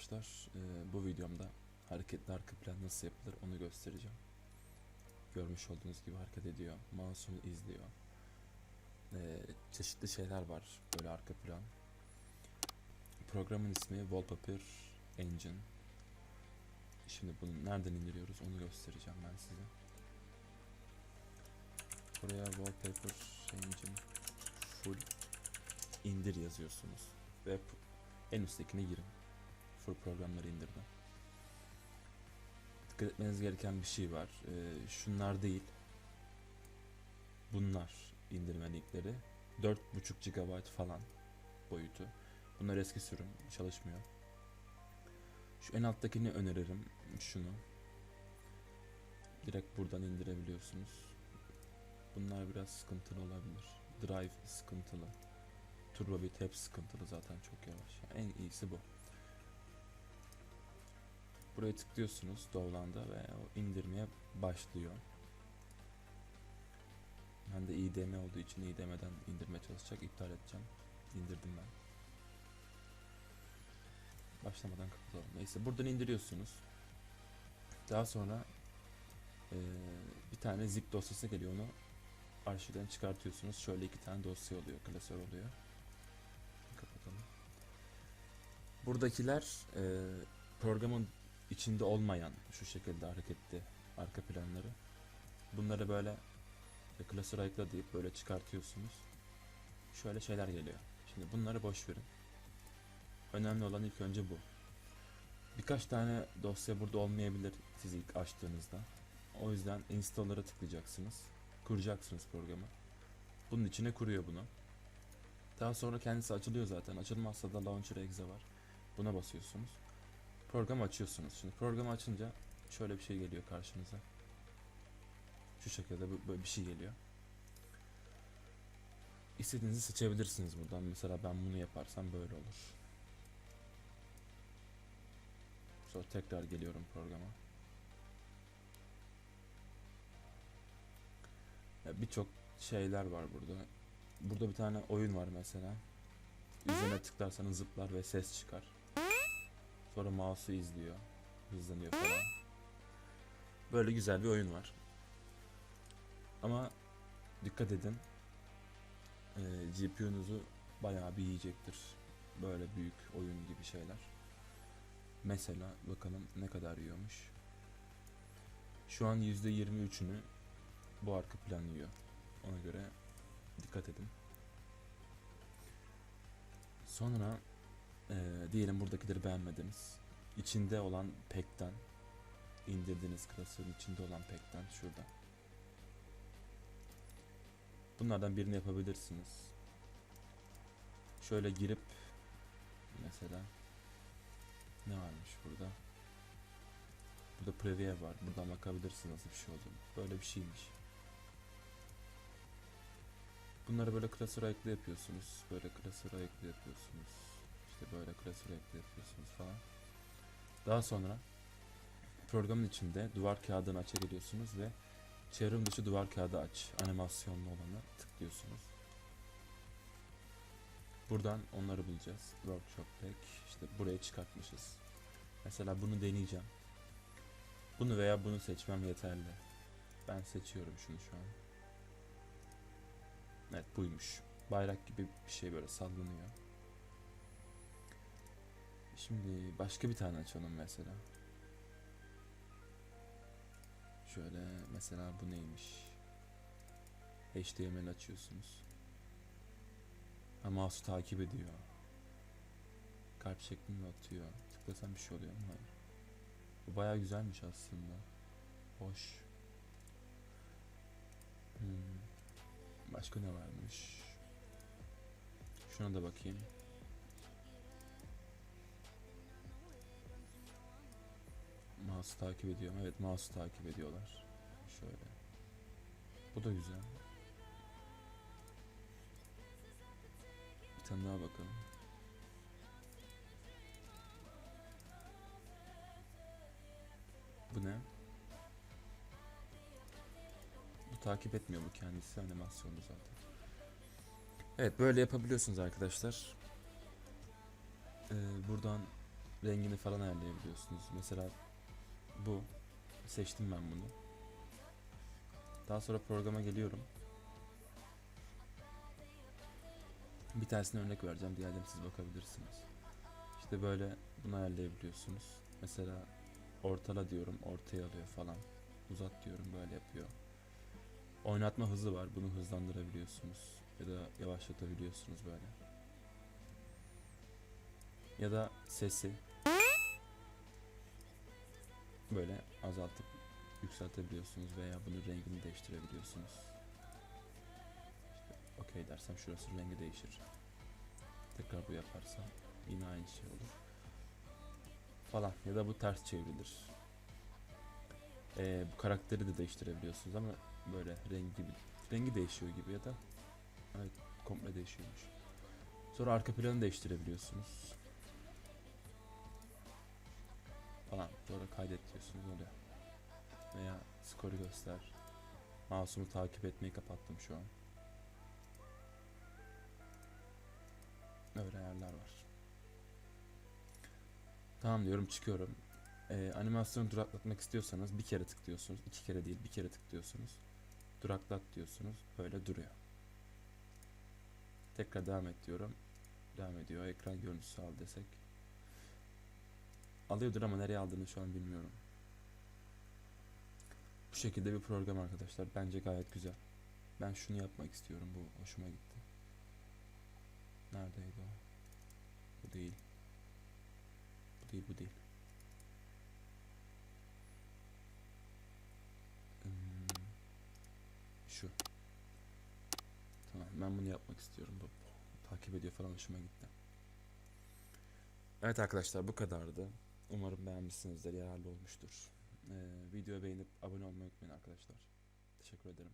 arkadaşlar. Ee, bu videomda hareketli arka plan nasıl yapılır onu göstereceğim. Görmüş olduğunuz gibi hareket ediyor. Mouse'unu izliyor. Ee, çeşitli şeyler var böyle arka plan. Programın ismi Wallpaper Engine. Şimdi bunu nereden indiriyoruz onu göstereceğim ben size. Buraya Wallpaper Engine Full indir yazıyorsunuz ve en üsttekine girin. Full programları indirdim. Dikkat etmeniz gereken bir şey var. Ee, şunlar değil. Bunlar indirme linkleri. 4.5 GB falan boyutu. Bunlar eski sürüm. Çalışmıyor. Şu en alttakini öneririm. Şunu. Direkt buradan indirebiliyorsunuz. Bunlar biraz sıkıntılı olabilir. Drive sıkıntılı. Turbobit hep sıkıntılı zaten çok yavaş. Yani en iyisi bu. Buraya tıklıyorsunuz Dovlan'da ve o indirmeye başlıyor. Ben de IDM olduğu için IDM'den indirmeye çalışacak. iptal edeceğim. İndirdim ben. Başlamadan kapatalım. Neyse buradan indiriyorsunuz. Daha sonra eee, bir tane zip dosyası geliyor onu arşivden çıkartıyorsunuz. Şöyle iki tane dosya oluyor, klasör oluyor. Kapatalım. Buradakiler e, programın içinde olmayan şu şekilde hareketli arka planları. Bunları böyle klasör ayıkla deyip böyle çıkartıyorsunuz. Şöyle şeyler geliyor. Şimdi bunları boş verin. Önemli olan ilk önce bu. Birkaç tane dosya burada olmayabilir siz ilk açtığınızda. O yüzden installer'a tıklayacaksınız. Kuracaksınız programı. Bunun içine kuruyor bunu. Daha sonra kendisi açılıyor zaten. Açılmazsa da Launcher Exe var. Buna basıyorsunuz. Programı açıyorsunuz. Şimdi programı açınca şöyle bir şey geliyor karşınıza. Şu şekilde böyle bir şey geliyor. İstediğinizi seçebilirsiniz buradan. Mesela ben bunu yaparsam böyle olur. Sonra tekrar geliyorum programa. Birçok şeyler var burada. Burada bir tane oyun var mesela. Üzerine tıklarsanız zıplar ve ses çıkar. Sonra mouse'u izliyor. Hızlanıyor falan. Böyle güzel bir oyun var. Ama dikkat edin. Ee, GPU'nuzu bayağı bir yiyecektir. Böyle büyük oyun gibi şeyler. Mesela bakalım ne kadar yiyormuş. Şu an %23'ünü bu arka plan yiyor. Ona göre dikkat edin. Sonra eee, diyelim buradakileri beğenmediniz. İçinde olan pack'ten indirdiğiniz klasörün içinde olan pack'ten şurada. Bunlardan birini yapabilirsiniz. Şöyle girip mesela ne varmış burada? Burada preview var. Buradan bakabilirsiniz nasıl bir şey olduğunu. Böyle bir şeymiş. Bunları böyle klasör ayaklı yapıyorsunuz. Böyle klasör ayaklı yapıyorsunuz. Ayaklı yapıyorsunuz falan. Daha sonra programın içinde duvar kağıdını açabiliyorsunuz ve çevrim dışı duvar kağıdı aç animasyonlu olanı tıklıyorsunuz. Buradan onları bulacağız. Workshop Pack işte buraya çıkartmışız. Mesela bunu deneyeceğim. Bunu veya bunu seçmem yeterli. Ben seçiyorum şunu şu an. Evet buymuş. Bayrak gibi bir şey böyle sallanıyor. Şimdi başka bir tane açalım mesela. Şöyle mesela bu neymiş? HTML açıyorsunuz. Ha mouse'u takip ediyor. Kalp şeklinde atıyor. Tıklasam bir şey oluyor mu? Hayır. Bu bayağı güzelmiş aslında. Hoş. Hmm. Başka ne varmış? Şuna da bakayım. Mouse takip ediyor. Evet mouse takip ediyorlar. Şöyle. Bu da güzel. Bir tane daha bakalım. Bu ne? Bu takip etmiyor bu kendisi animasyonu zaten. Evet böyle yapabiliyorsunuz arkadaşlar. Ee, buradan rengini falan ayarlayabiliyorsunuz. Mesela bu. Seçtim ben bunu. Daha sonra programa geliyorum. Bir tanesine örnek vereceğim. Diğerlerine siz bakabilirsiniz. İşte böyle bunu ayarlayabiliyorsunuz. Mesela ortala diyorum. Ortaya alıyor falan. Uzat diyorum. Böyle yapıyor. Oynatma hızı var. Bunu hızlandırabiliyorsunuz. Ya da yavaşlatabiliyorsunuz böyle. Ya da sesi böyle azaltıp yükseltebiliyorsunuz veya bunun rengini değiştirebiliyorsunuz. İşte okey dersem şurası rengi değişir. Tekrar bu yaparsam yine aynı şey olur. Falan ya da bu ters çevrilir. Ee, bu karakteri de değiştirebiliyorsunuz ama böyle rengi gibi rengi değişiyor gibi ya da evet komple değişiyormuş. Sonra arka planı değiştirebiliyorsunuz. Falan. Sonra kaydet diyorsunuz oluyor. Veya skoru göster. Mouse'umu takip etmeyi kapattım şu an. Öyle ayarlar var. Tamam diyorum çıkıyorum. Ee, animasyonu duraklatmak istiyorsanız bir kere tıklıyorsunuz. iki kere değil bir kere tıklıyorsunuz. Duraklat diyorsunuz. Böyle duruyor. Tekrar devam et diyorum. Devam ediyor. Ekran görüntüsü al desek. Alıyordur ama nereye aldığını şu an bilmiyorum. Bu şekilde bir program arkadaşlar. Bence gayet güzel. Ben şunu yapmak istiyorum. Bu hoşuma gitti. Neredeydi o? Bu değil. Bu değil, bu değil. Hmm, Şu. Tamam, ben bunu yapmak istiyorum. Bu takip ediyor falan hoşuma gitti. Evet arkadaşlar bu kadardı. Umarım beğenmişsinizdir, yararlı olmuştur. Ee, videoyu beğenip abone olmayı unutmayın arkadaşlar. Teşekkür ederim.